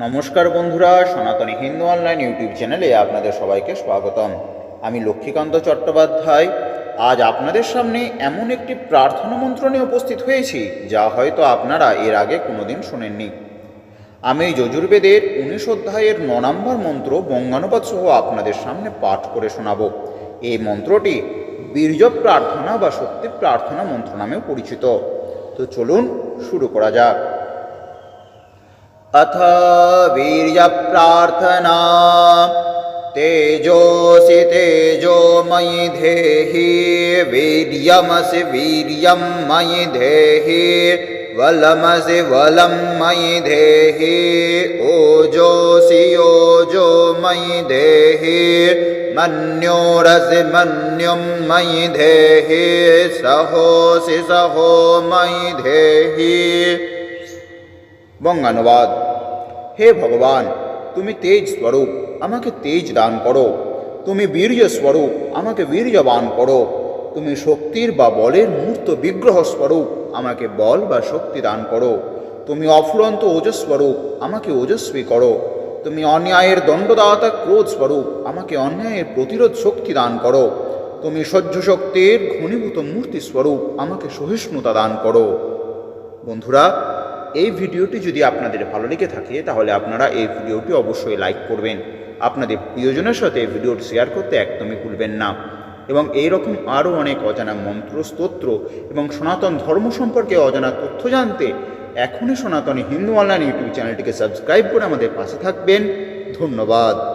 নমস্কার বন্ধুরা, সনাতনী হিন্দু অনলাইন ইউটিউব চ্যানেলে আপনাদের সবাইকে স্বাগতম। আমি লক্ষ্মীকান্ত চট্টোপাধ্যায়। আজ আপনাদের সামনে এমন একটি প্রার্থনা মন্ত্র নিয়ে উপস্থিত হয়েছি, যা হয়তো আপনারা এর আগে কোনোদিন শোনেননি। আমি যজুর্বেদের উনিশ অধ্যায়ের ন নম্বর মন্ত্র বঙ্গানুবাদ সহ আপনাদের সামনে পাঠ করে শোনাব। এই মন্ত্রটি বীর্য প্রার্থনা বা শক্তি প্রার্থনা মন্ত্র নামেও পরিচিত। তো চলুন শুরু করা যাক। अथ वीर्यप्रार्थना। तेजोऽसि तेजो मयि धेहि, वीर्यमसि वीर्यं मयि धेहि, वलमसि वलं मयि धेहि, ओजोऽसि ओजो मयि धेहि, मन्योरसि मन्युं मयि धेहि, सहोऽसि सहो मयि धेहि। বঙ্গানুবাদ হে ভগবান, তুমি তেজ স্বরূপ, আমাকে তেজ দান করো। তুমি বীর্য স্বরূপ, আমাকে বীর্যবান করো। তুমি শক্তির বা বলের মূর্ত বিগ্রহ স্বরূপ, আমাকে বল বা শক্তি দান করো। তুমি অফুরন্ত ওজস্বরূপ আমাকে ওজস্বী করো। তুমি অন্যায়ের দণ্ডদাতা ক্রোধ স্বরূপ, আমাকে অন্যায়ের প্রতিরোধ শক্তি দান করো। তুমি সহ্য শক্তির ঘনীভূত মূর্তি স্বরূপ, আমাকে সহিষ্ণুতা দান করো। বন্ধুরা এই ভিডিওটি যদি আপনাদের ভালো লেগে থাকে, তাহলে আপনারা এই ভিডিওটি অবশ্যই লাইক করবেন। আপনাদের প্রিয়জনের সাথে ভিডিওটি শেয়ার করতে একদমই ভুলবেন না। এবং এই রকম আরও অনেক অজানা মন্ত্র, স্তোত্র এবং সনাতন ধর্ম সম্পর্কে অজানা তথ্য জানতে এখনই সনাতনী হিন্দু অনলাইন ইউটিউব চ্যানেলটিকে সাবস্ক্রাইব করে আমাদের পাশে থাকবেন। ধন্যবাদ।